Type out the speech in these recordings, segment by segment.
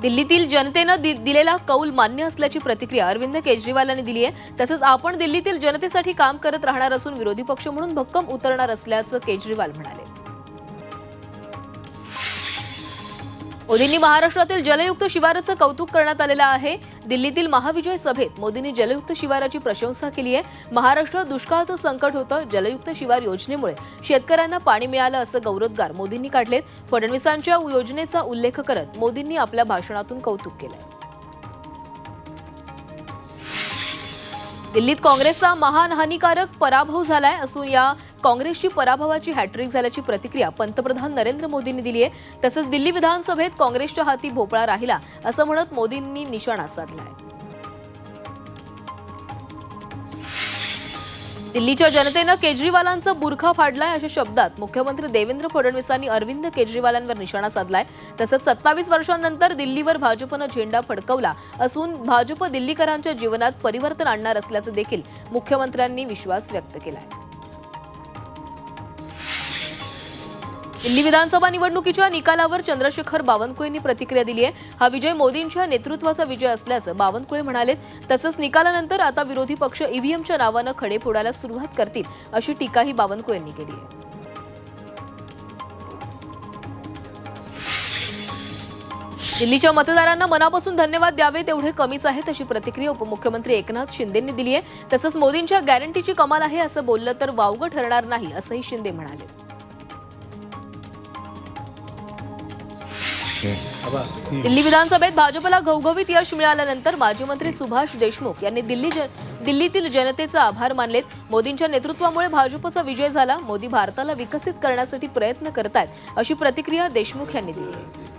दिल्लीतील जनतेनं दि- दिलेला कौल मान्य असल्याची प्रतिक्रिया अरविंद केजरीवाल यांनी दिली आहे तसंच आपण दिल्लीतील जनतेसाठी काम करत राहणार असून विरोधी पक्ष म्हणून भक्कम उतरणार असल्याचं केजरीवाल म्हणाले. मोदींनी महाराष्ट्रातील जलयुक्त शिवाराचं कौतुक करण्यात आलेलं आहे. दिल्लीतील महाविजय सभेत मोदींनी जलयुक्त शिवाराची प्रशंसा केली आहे. महाराष्ट्रात दुष्काळाचं संकट होतं जलयुक्त शिवार योजनेमुळे शेतकऱ्यांना पाणी मिळालं असं गौरवोद्गार मोदींनी काढलेत. फडणवीसांच्या योजनेचा उल्लेख करत मोदींनी आपल्या भाषणातून कौतुक केलंय. दिल्लीत काँग्रेसचा महान हानिकारक पराभव झालाय असून या काँग्रेसची पराभवाची हॅट्रिक झाल्याची प्रतिक्रिया पंतप्रधान नरेंद्र मोदींनी दिली आहे तसंच दिल्ली विधानसभेत काँग्रेसच्या हाती भोपळा राहिला असं म्हणत मोदींनी निशाणा आहे दिल्लीच्या जनतेनं केजरीवालांचा बुरखा फाडलाय अशा शब्दात मुख्यमंत्री देवेंद्र फडणवीसांनी अरविंद केजरीवालांवर निशाणा साधलाय. तसंच सत्तावीस वर्षांनंतर दिल्लीवर भाजपनं झेंडा फडकवला असून भाजप दिल्लीकरांच्या जीवनात परिवर्तन आणणार असल्याचं देखील मुख्यमंत्र्यांनी विश्वास व्यक्त केलाय. दिल्ली विधानसभा निवडणुकीच्या निकालावर चंद्रशेखर बावनकुळेंनी प्रतिक्रिया दिली आहे. हा विजय मोदींच्या नेतृत्वाचा विजय असल्याचं बावनकुळे म्हणाले तसंच निकालानंतर आता विरोधी पक्ष ईव्हीएमच्या नावानं खडे फोडायला सुरुवात करतील अशी टीकाही बावनकुळेंनी केली आहे. दिल्लीच्या मतदारांना मनापासून धन्यवाद द्यावे तेवढे कमीच आहेत अशी प्रतिक्रिया उपमुख्यमंत्री एकनाथ शिंदेंनी दिली आहे. तसंच मोदींच्या गॅरंटीची कमाल आहे असं बोललं तर वावगं ठरणार नाही असंही शिंदे म्हणाले. दिल्ली विधानसभेत भाजपला घवघवीत यश मिळाल्यानंतर माजी मंत्री सुभाष देशमुख यांनी दिल्ली जन- दिल्लीतील जनतेचे आभार मानलेत. मोदींच्या नेतृत्वामुळे भाजपचा विजय झाला. मोदी भारताला विकसित करण्यासाठी प्रयत्न करतायत अशी प्रतिक्रिया देशमुख यांनी दिली आहे.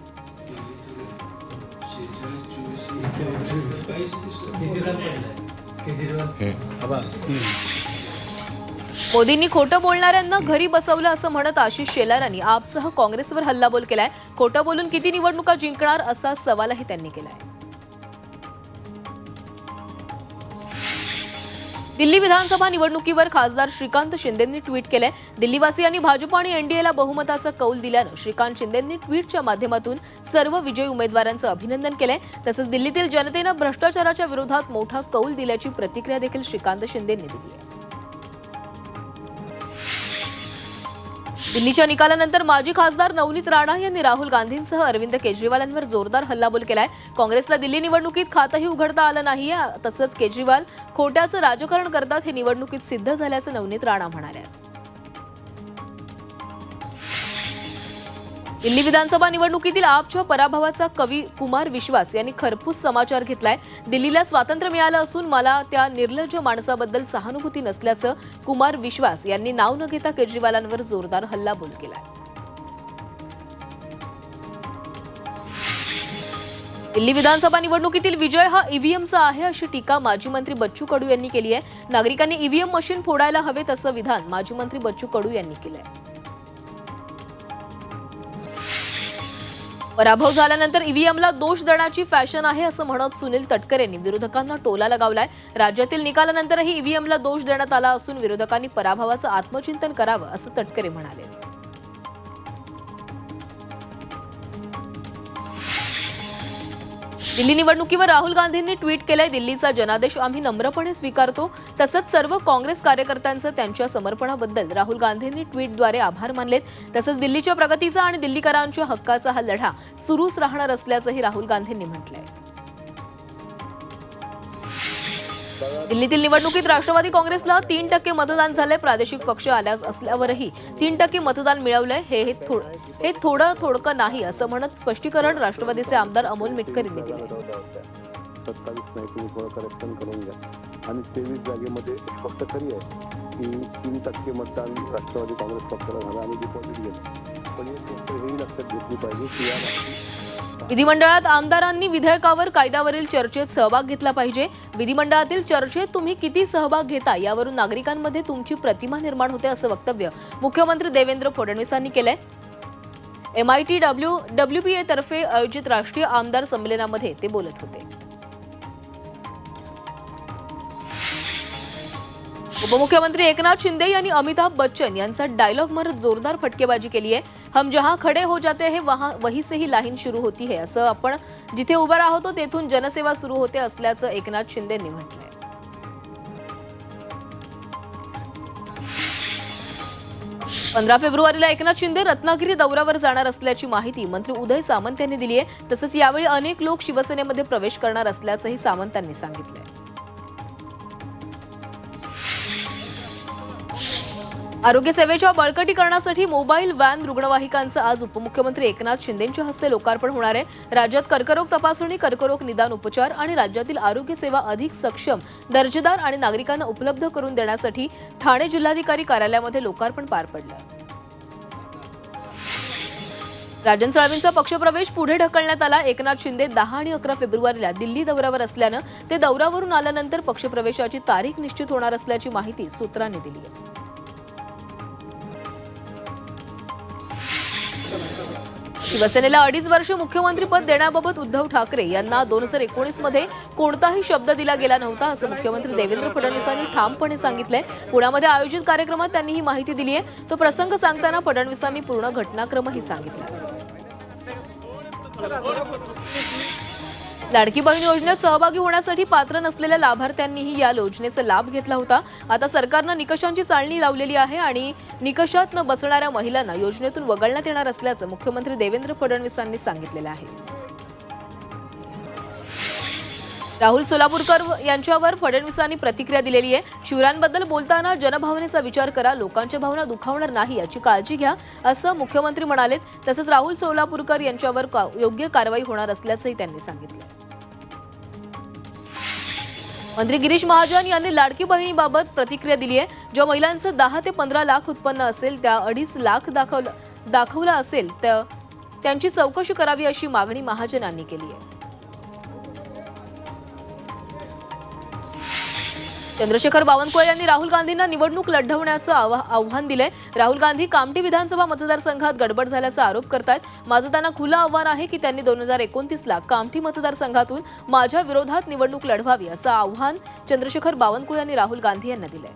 मोदींनी खोटं बोलणाऱ्यांना घरी बसवलं असं म्हणत आशिष शेलार यांनी आपसह काँग्रेसवर हल्लाबोल केलाय. खोटं बोलून किती निवडणुका जिंकणार असा सवालही त्यांनी केलाय. दिल्ली विधानसभा निवडणुकीवर खासदार श्रीकांत शिंदेंनी ट्विट केलंय. दिल्लीवासियांनी भाजप आणि एनडीएला बहुमताचा कौल दिल्यानं श्रीकांत शिंदेंनी ट्विटच्या माध्यमातून सर्व विजयी उमेदवारांचं अभिनंदन केलंय. तसंच दिल्लीतील जनतेनं भ्रष्टाचाराच्या विरोधात मोठा कौल दिल्याची प्रतिक्रिया देखील श्रीकांत शिंदेंनी दिली आहे. दिल्लीच्या निकालानंतर माजी खासदार नवनीत राणा यांनी राहुल गांधींसह अरविंद केजरीवाल यांवर जोरदार हल्लाबोल केलाय. काँग्रेसला दिल्ली निवडणुकीत खातंही उघडता आलं नाहीये. तसंच केजरीवाल खोट्याचं राजकारण करतात हे निवडणुकीत सिद्ध झाल्याचं नवनीत राणा म्हणाल्या. दिल्ली विधानसभा निवडणुकीतील आपच्या पराभवाचा कवी कुमार विश्वास यांनी खरपूस समाचार घेतलाय. दिल्लीला स्वातंत्र्य मिळालं असून मला त्या निर्लज्ज माणसाबद्दल सहानुभूती नसल्याचं कुमार विश्वास यांनी नाव न घेता केजरीवालांवर जोरदार हल्लाबोल केलाय. दिल्ली विधानसभा निवडणुकीतील विजय हा ईव्हीएमचा आहे अशी टीका माजी मंत्री बच्चू कडू यांनी केली आहे. नागरिकांनी ईव्हीएम मशीन फोडायला हवेत असं विधान माजी मंत्री बच्चू कडू यांनी केलंय. पराभव झाल्यानंतर ईव्हीएमला दोष देण्याची फॅशन आहे असं म्हणत सुनील तटकरेंनी. विरोधकांना टोला लगावलाय. राज्यातील निकालानंतरही ईव्हीएमला दोष देण्यात आला असून विरोधकांनी पराभवाचं आत्मचिंतन करावं असं तटकरे म्हणाले. दिल्ली निवडणुकीवर राहुल गांधींनी ट्विट केलंय. दिल्लीचा जनादेश आम्ही नम्रपणे स्वीकारतो. तसंच सर्व काँग्रेस कार्यकर्त्यांचं त्यांच्या समर्पणाबद्दल राहुल गांधींनी ट्विटद्वारे आभार मानलेत. तसंच दिल्लीच्या प्रगतीचा आणि दिल्लीकरांच्या हक्काचा हा लढा सुरूच राहणार असल्याचंही राहुल गांधींनी म्हटलंय. दिल्लीतील निवडणुकीत राष्ट्रवादी काँग्रेसला तीन टक्के मतदान झालंय. प्रादेशिक पक्ष आल्यास असल्यावरही तीन टक्के मतदान मिळवलंय. हे हे थोडं हे थोडं थोडकं नाही असं म्हणत स्पष्टीकरण राष्ट्रवादीचे आमदार अमोल मिटकर यांनी दिले सत्तावीस नाही तुम्ही थोडं करेक्शन करून घ्या. आणि तेवीस जागेमध्ये फक्त खरी आहे की तीन टक्के मतदान राष्ट्रवादी काँग्रेस पक्षाला झालं आणि डिपॉझिट गेलं. पण एक गोष्ट हेही लक्षात घेतली पाहिजे की या बाबतीत विधिमंडळात आमदारांनी विधेयकावर कायद्यावरील चर्चेत सहभाग घेतला पाहिजे. विधिमंडळातील चर्चेत तुम्ही किती सहभाग घेता यावरून नागरिकांमध्ये तुमची प्रतिमा निर्माण होते असं वक्तव्य मुख्यमंत्री देवेंद्र फडणवीसांनी केलंय. एमआयटी डब्ल्यू डब्ल्यूबीए तर्फे आयोजित राष्ट्रीय आमदार संमेलनामध्ये ते बोलत होते. उपमुख्यमंत्री एकनाथ शिंदे यांनी अमिताभ बच्चन यांचा डायलॉग मारत जोरदार फटकेबाजी केली आहे हम जहां खडे हो जाते हैं वहां वही से ही लाईन सुरू होती है। असं आपण जिथे उभं राहतो तेथून जनसेवा सुरू होते असल्याचं एकनाथ शिंदेंनी म्हटलंय. पंधरा फेब्रुवारीला एकनाथ शिंदे रत्नागिरी दौऱ्यावर जाणार असल्याची माहिती मंत्री उदय सामंत यांनी दिली आहे तसंच यावेळी अनेक लोक शिवसेनेमध्ये प्रवेश करणार असल्याचंही सामंतांनी सांगितलंय. आरोग्य सेवेच्या बळकटीकरणासाठी मोबाईल व्हॅन रुग्णवाहिकांचं आज उपमुख्यमंत्री एकनाथ शिंदेच्या हस्ते लोकार्पण होणार आहे. राज्यात कर्करोग तपासणी कर्करोग निदान उपचार आणि राज्यातील आरोग्य सेवा अधिक सक्षम दर्जेदार आणि नागरिकांना उपलब्ध करून देण्यासाठी ठाणे जिल्हाधिकारी कार्यालयामध्ये लोकार्पण पार पडलं. राजन साळवींचा पक्षप्रवेश पुढे ढकलण्यात आला. एकनाथ शिंदे दहा आणि अकरा फेब्रुवारीला दिल्ली दौऱ्यावर असल्यानं ते दौऱ्यावरून आल्यानंतर पक्षप्रवेशाची तारीख निश्चित होणार असल्याची माहिती सूत्रांनी दिली आहे. शिवसेनेला अडीच वर्ष मुख्यमंत्रीपद देण्याबाबत उद्धव ठाकरे यांना दोन हजार एकोणीसमध्ये कोणताही शब्द दिला गेला नव्हता असं मुख्यमंत्री देवेंद्र फडणवीसांनी ठामपणे सांगितलंय. पुण्यामध्ये आयोजित कार्यक्रमात त्यांनी ही माहिती दिली आहे तो प्रसंग सांगताना फडणवीसांनी पूर्ण घटनाक्रमही सांगितला. लाडकी बहीण योजनेत सहभागी होण्यासाठी पात्र नसलेल्या लाभार्थ्यांनीही या योजनेचा लाभ घेतला होता. आता सरकारनं निकषांची चालणी लावलेली आहे आणि निकषात न बसणाऱ्या महिलांना योजनेतून वगळण्यात येणार असल्याचं मुख्यमंत्री देवेंद्र फडणवीसांनी सांगितलेलं आहे. राहुल सोलापूरकर यांच्यावर फडणवीसांनी प्रतिक्रिया दिलेली आहे. शिवरांबद्दल बोलताना जनभावनेचा विचार करा लोकांच्या भावना दुखावणार नाही याची काळजी घ्या असं मुख्यमंत्री म्हणालेत. तसंच राहुल सोलापूरकर यांच्यावर योग्य कारवाई होणार असल्याचंही त्यांनी सांगितलं. मंत्री गिरीश महाजन यांनी लाडकी बहिणीबाबत प्रतिक्रिया दिली आहे. ज्या महिलांचं दहा ते पंधरा लाख उत्पन्न असेल त्या अडीच लाख दाखवलं दाखवलं असेल त्या त्यांची चौकशी करावी अशी मागणी महाजनांनी केली आहे. चंद्रशेखर बावनकुळे यांनी राहुल गांधींना निवडणूक लढवण्याचं आव्हान दिलंय. राहुल गांधी कामठी विधानसभा मतदारसंघात गडबड झाल्याचा आरोप करतायत. माझं त्यांना खुलं आव्हान आहे की त्यांनी दोन हजार एकोणतीसला कामठी मतदारसंघातून माझ्या विरोधात निवडणूक लढवावी असं आव्हान चंद्रशेखर बावनकुळे यांनी राहुल गांधी यांना दिलंय.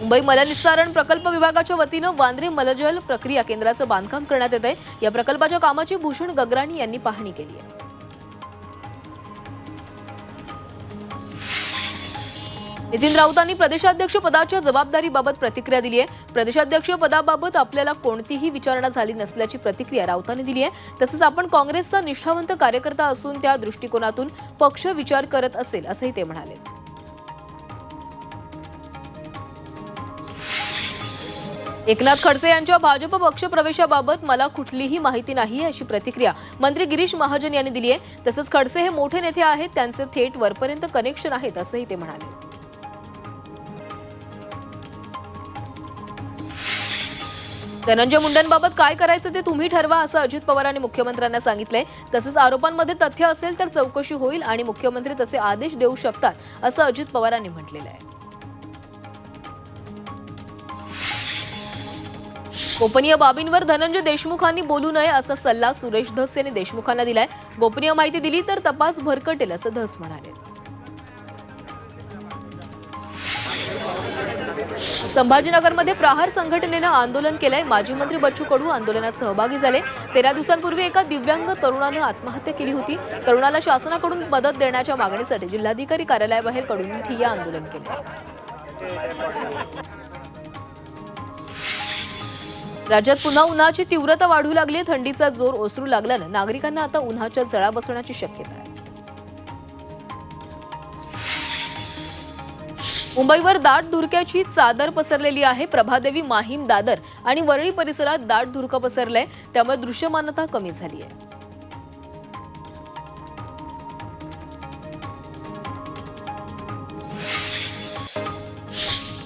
मुंबई मलनिस्सारण प्रकल्प विभागाच्या वतीनं वांद्रे मलजल प्रक्रिया केंद्राचं बांधकाम करण्यात येत आहे या प्रकल्पाच्या कामाची भूषण गगराणी यांनी पाहणी केली आहे. नितीन राऊतांनी प्रदेशाध्यक्ष पदाच्या जबाबदारीबाबत प्रतिक्रिया दिली आहे. प्रदेशाध्यक्ष पदाबाबत आपल्याला कोणतीही विचारणा झाली नसल्याची प्रतिक्रिया राऊतांनी दिली आहे. तसंच आपण काँग्रेसचा निष्ठावंत कार्यकर्ता असून त्या दृष्टिकोनातून पक्ष विचार करत असेल असंही ते म्हणाले. एकनाथ खडसे यांच्या भाजप पक्ष प्रवेशाबाबत मला कुठलीही माहिती नाही अशी प्रतिक्रिया मंत्री गिरीश महाजन यांनी दिली आहे. तसंच खडसे हे मोठे नेते आहेत त्यांचे थेट वरपर्यंत कनेक्शन आहेत असंही ते म्हणाले. धनंजय मुंडेंबाबत काय करायचं ते तुम्ही ठरवा असं अजित पवारांनी मुख्यमंत्र्यांना सांगितलंय. तसंच आरोपांमध्ये तथ्य असेल तर चौकशी होईल आणि मुख्यमंत्री तसे आदेश देऊ शकतात असं अजित पवारांनी म्हटलेलं आहे. गोपनीय बाबींवर धनंजय देशमुखांनी बोलू नये असा सल्ला सुरेश धस यांनी देशमुखांना दिलाय. गोपनीय माहिती दिली तर तपास भरकटेल असं धस म्हणाले. संभाजीनगरमध्ये प्रहार संघटनेनं आंदोलन केलंय. माजी मंत्री बच्चू कडू आंदोलनात सहभागी झाले. तेरा दिवसांपूर्वी एका दिव्यांग तरुणानं आत्महत्या केली होती. तरुणाला शासनाकडून मदत देण्याच्या मागणीसाठी जिल्हाधिकारी कार्यालयाबाहेरकडून ठिय्या आंदोलन केले. राज्यात पुन्हा उन्हाची तीव्रता वाढू लागली. थंडीचा जोर ओसरू लागल्यानं नागरिकांना आता उन्हाच्या जळा बसण्याची शक्यता आहे. मुंबईवर दाट धुरक्याची चादर पसरलेली आहे. प्रभादेवी माहीम दादर आणि वरळी परिसरात दाट धुरकं पसरलंय. त्यामुळे दृश्यमानता कमी झाली आहे.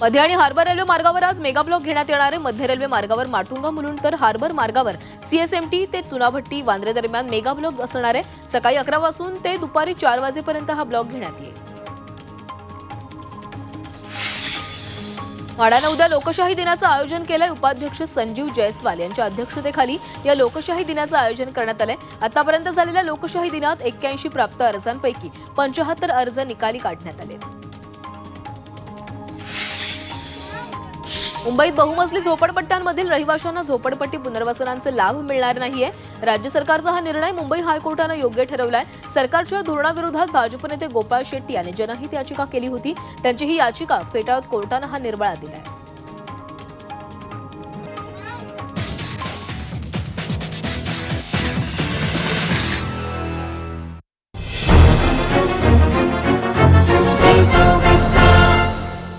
मध्य आणि हार्बर रेल्वे मार्गावर आज मेगा ब्लॉक घेण्यात येणार आहे. मध्य रेल्वे मार्गावर माटुंगा मुलुंड तर हार्बर मार्गावर सीएसएमटी ते चुनाभट्टी वांद्रे दरम्यान मेगा ब्लॉक असणार आहे. सकाळी अकरा पासून ते दुपारी चार वाजेपर्यंत हा ब्लॉक घेण्यात येईल. म्हाडानं उद्या लोकशाही दिनाचं आयोजन केलंय उपाध्यक्ष संजीव जयस्वाल यांच्या अध्यक्षतेखाली. या लोकशाही दिनाचं आयोजन करण्यात आलंय. आतापर्यंत झालेल्या लोकशाही दिनात एक्क्याऐंशी प्राप्त अर्जांपैकी पंचाहत्तर अर्ज निकाली काढण्यात आले मुंबईत बहुमजली झोपडपट्ट्यांमधील रहिवाशांना झोपडपट्टी पुनर्वसनांचे लाभ मिळणार नाहीये. राज्य सरकारचा हा निर्णय मुंबई हायकोर्टानं योग्य ठरवलाय. सरकारच्या धोरणाविरोधात भाजप नेते गोपाळ शेट्टी यांनी जनहित याचिका केली होती. त्यांची ही याचिका फेटाळत कोर्टानं हा निर्वाळा दिलाय.